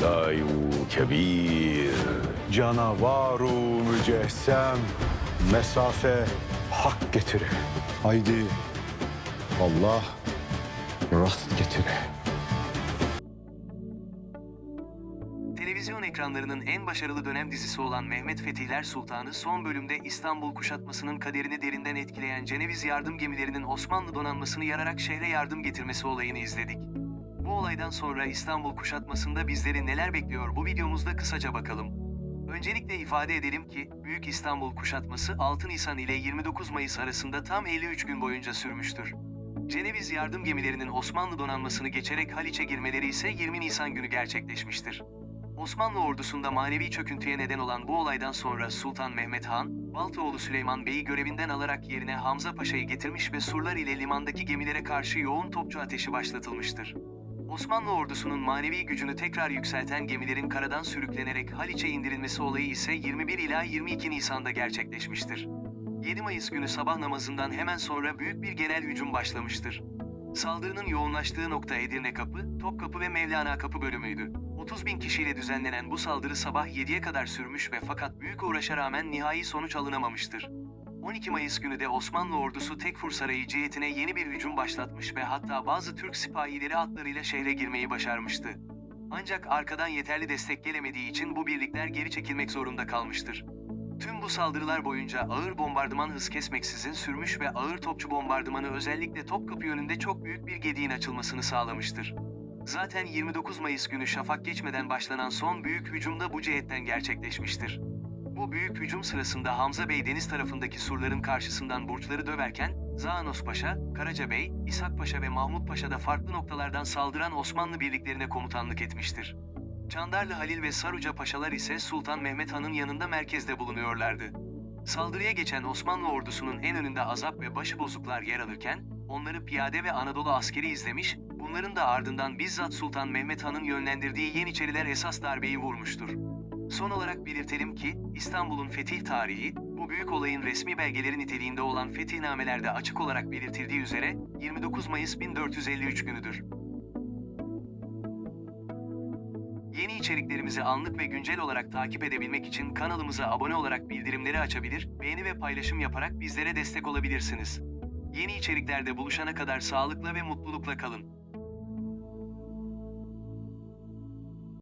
Fedai kebir. Canavaru mücessem mesafe hak getire. Haydi Allah rast getire. Televizyon ekranlarının en başarılı dönem dizisi olan Mehmet Fetihler Sultanı son bölümde İstanbul kuşatmasının kaderini derinden etkileyen Ceneviz yardım gemilerinin Osmanlı donanmasını yararak şehre yardım getirmesi olayını izledik. Bu olaydan sonra İstanbul kuşatmasında bizleri neler bekliyor bu videomuzda kısaca bakalım. Öncelikle ifade edelim ki Büyük İstanbul kuşatması 6 Nisan ile 29 Mayıs arasında tam 53 gün boyunca sürmüştür. Ceneviz yardım gemilerinin Osmanlı donanmasını geçerek Haliç'e girmeleri ise 20 Nisan günü gerçekleşmiştir. Osmanlı ordusunda manevi çöküntüye neden olan bu olaydan sonra Sultan Mehmet Han, Baltaoğlu Süleyman Bey'i görevinden alarak yerine Hamza Paşa'yı getirmiş ve surlar ile limandaki gemilere karşı yoğun topçu ateşi başlatılmıştır. Osmanlı ordusunun manevi gücünü tekrar yükselten gemilerin karadan sürüklenerek Haliç'e indirilmesi olayı ise 21 ila 22 Nisan'da gerçekleşmiştir. 7 Mayıs günü sabah namazından hemen sonra büyük bir genel hücum başlamıştır. Saldırının yoğunlaştığı nokta Edirne Kapı, Topkapı ve Mevlana Kapı bölümüydü. 30 bin kişiyle düzenlenen bu saldırı sabah 7'ye kadar sürmüş ve fakat büyük uğraşa rağmen nihai sonuç alınamamıştır. 12 Mayıs günü de Osmanlı ordusu Tekfur Sarayı cihetine yeni bir hücum başlatmış ve hatta bazı Türk sipahileri atlarıyla şehre girmeyi başarmıştı. Ancak arkadan yeterli destek gelemediği için bu birlikler geri çekilmek zorunda kalmıştır. Tüm bu saldırılar boyunca ağır bombardıman hız kesmeksizin sürmüş ve ağır topçu bombardımanı özellikle Topkapı yönünde çok büyük bir gediğin açılmasını sağlamıştır. Zaten 29 Mayıs günü şafak geçmeden başlanan son büyük hücum da bu cihetten gerçekleşmiştir. Bu büyük hücum sırasında Hamza Bey deniz tarafındaki surların karşısından burçları döverken, Zaanos Paşa, Karaca Bey, İshak Paşa ve Mahmut Paşa da farklı noktalardan saldıran Osmanlı birliklerine komutanlık etmiştir. Çandarlı Halil ve Saruca Paşalar ise Sultan Mehmet Han'ın yanında merkezde bulunuyorlardı. Saldırıya geçen Osmanlı ordusunun en önünde azap ve başıbozuklar yer alırken, onları piyade ve Anadolu askeri izlemiş, bunların da ardından bizzat Sultan Mehmet Han'ın yönlendirdiği Yeniçeriler esas darbeyi vurmuştur. Son olarak belirtelim ki, İstanbul'un fetih tarihi, bu büyük olayın resmi belgeleri niteliğinde olan fetihnamelerde açık olarak belirtildiği üzere, 29 Mayıs 1453 günüdür. Yeni içeriklerimizi anlık ve güncel olarak takip edebilmek için kanalımıza abone olarak bildirimleri açabilir, beğeni ve paylaşım yaparak bizlere destek olabilirsiniz. Yeni içeriklerde buluşana kadar sağlıkla ve mutlulukla kalın.